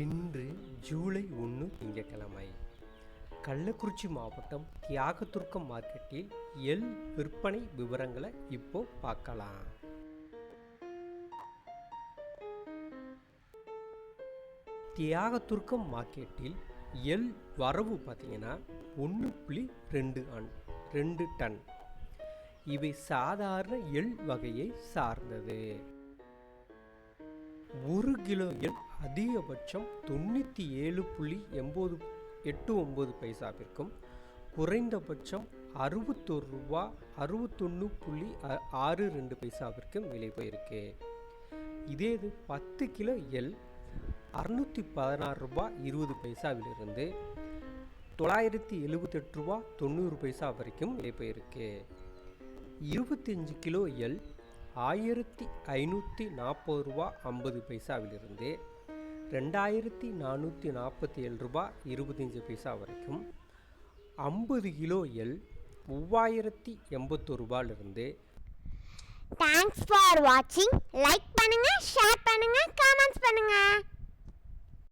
இன்று ஜூலை ஒன்று திங்கட்கிழமை. கள்ளக்குறிச்சி மாவட்டம் தியாகதுர்க்கம் மார்க்கெட்டில் எல் விற்பனை விவரங்களை இப்போ பார்க்கலாம். தியாகதுர்க்கம் மார்க்கெட்டில் எல் வரவு பார்த்தீங்கன்னா ஒன்று புள்ளி ரெண்டு அன் ரெண்டு டன். இவை சாதாரண எள் வகையை சார்ந்தது. ஒரு கிலோ எண் அதிகபட்சம் தொண்ணூற்றி ஏழு புள்ளி எண்பது எட்டு ஒம்பது பைசாவிற்கும் குறைந்தபட்சம் அறுபத்தொரு ரூபா அறுபத்தொன்று புள்ளி அ- ஆறு ரெண்டு பைசாவிற்கும் விலை போயிருக்கு. இதே இது பத்து கிலோ எல் அறுநூற்றி பதினாறு ரூபா இருபது பைசாவிலிருந்து தொள்ளாயிரத்தி எழுபத்தெட்டு ரூபா தொண்ணூறு பைசா வரைக்கும் விலை போயிருக்கு. இருபத்தஞ்சு கிலோ எல் ஆயிரத்தி ஐநூற்றி நாற்பது ரூபா ஐம்பது பைசாவிலிருந்து ரெண்டாயிரத்தி நானூற்றி நாற்பத்தி ஏழு ரூபா இருபத்தஞ்சி பைசா வரைக்கும் ஐம்பது கிலோ எல் மூவாயிரத்தி எண்பத்தொரு ரூபாயிலிருந்து தேங்க்ஸ் ஃபார் வாட்சிங் லைக் பண்ணுங்கள் ஷேர் பண்ணுங்கள்